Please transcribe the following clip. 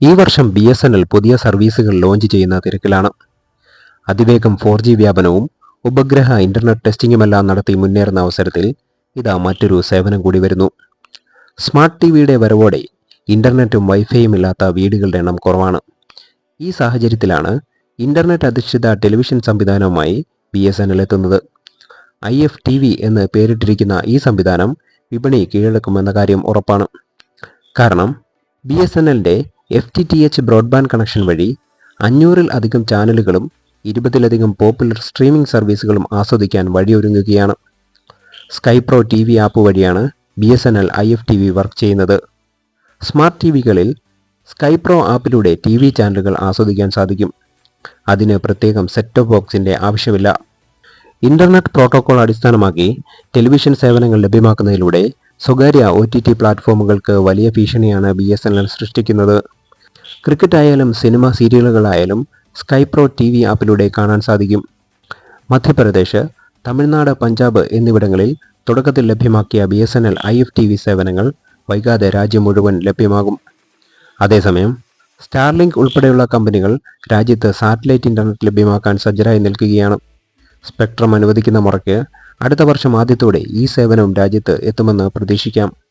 ഈ വർഷം B S N L പുതിയ സർവീസുകൾ ലോഞ്ച് ചെയ്യുന്ന തിരക്കിലാണ്. അതിവേഗം ഫോർ ജി വ്യാപനവും ഉപഗ്രഹ ഇന്റർനെറ്റ് ടെസ്റ്റിംഗുമെല്ലാം നടത്തി മുന്നേറുന്ന അവസരത്തിൽ ഇതാ മറ്റൊരു സേവനം കൂടി വരുന്നു. സ്മാർട്ട് ടി വിയുടെ വരവോടെ ഇന്റർനെറ്റും വൈഫൈയും ഇല്ലാത്ത വീടുകളുടെ എണ്ണം കുറവാണ്. ഈ സാഹചര്യത്തിലാണ് ഇന്റർനെറ്റ് അധിഷ്ഠിത ടെലിവിഷൻ സംവിധാനവുമായി ബി എസ് എൻ എൽ എത്തുന്നത്. ഐ എഫ് ടി വി എന്ന് പേരിട്ടിരിക്കുന്ന ഈ സംവിധാനം വിപണി കീഴടക്കുമെന്ന കാര്യം ഉറപ്പാണ്. കാരണം ബി എസ് എൻ എല്ലിന്റെ F T T H broadband connection വഴി അഞ്ഞൂറിൽ അധികം ചാനലുകളും ഇരുപതിലധികം പോപ്പുലർ സ്ട്രീമിംഗ് സർവീസുകളും ആസ്വദിക്കാൻ വഴിയൊരുങ്ങുകയാണ്. Sky pro T V app വഴിയാണ് B S N L I F T V work ചെയ്യുന്നത്. സ്മാർട്ട് ടി വികളിൽ സ്കൈ പ്രോ ആപ്പിലൂടെ ടി വി ചാനലുകൾ ആസ്വദിക്കാൻ സാധിക്കും. അതിന് പ്രത്യേകം സെറ്റ് ബോക്സിന്റെ ആവശ്യമില്ല. ഇന്റർനെറ്റ് പ്രോട്ടോകോൾ അടിസ്ഥാനമാക്കി ടെലിവിഷൻ സേവനങ്ങൾ ലഭ്യമാക്കുന്നതിലൂടെ സ്വകാര്യ ഒ ടി ടി പ്ലാറ്റ്ഫോമുകൾക്ക് വലിയ ഭീഷണിയാണ് ബി എസ് എൻ എൽ സൃഷ്ടിക്കുന്നത്. ക്രിക്കറ്റ് ആയാലും സിനിമ സീരിയലുകളായാലും സ്കൈ പ്രോ ടി വി ആപ്പിലൂടെ കാണാൻ സാധിക്കും. മധ്യപ്രദേശ് തമിഴ്നാട് പഞ്ചാബ് എന്നിവിടങ്ങളിൽ തുടക്കത്തിൽ ലഭ്യമാക്കിയ B S N L I F T V സേവനങ്ങൾ വൈകാതെ രാജ്യം മുഴുവൻ ലഭ്യമാകും. അതേസമയം സ്റ്റാർലിങ്ക് ഉൾപ്പെടെയുള്ള കമ്പനികൾ രാജ്യത്ത് സാറ്റലൈറ്റ് ഇന്റർനെറ്റ് ലഭ്യമാക്കാൻ സജ്ജരായി നിൽക്കുകയാണ്. സ്പെക്ട്രം അനുവദിക്കുന്ന മുറയ്ക്ക് അടുത്ത വർഷം ആദ്യത്തോടെ ഈ സേവനവും രാജ്യത്ത് എത്തുമെന്ന് പ്രതീക്ഷിക്കാം.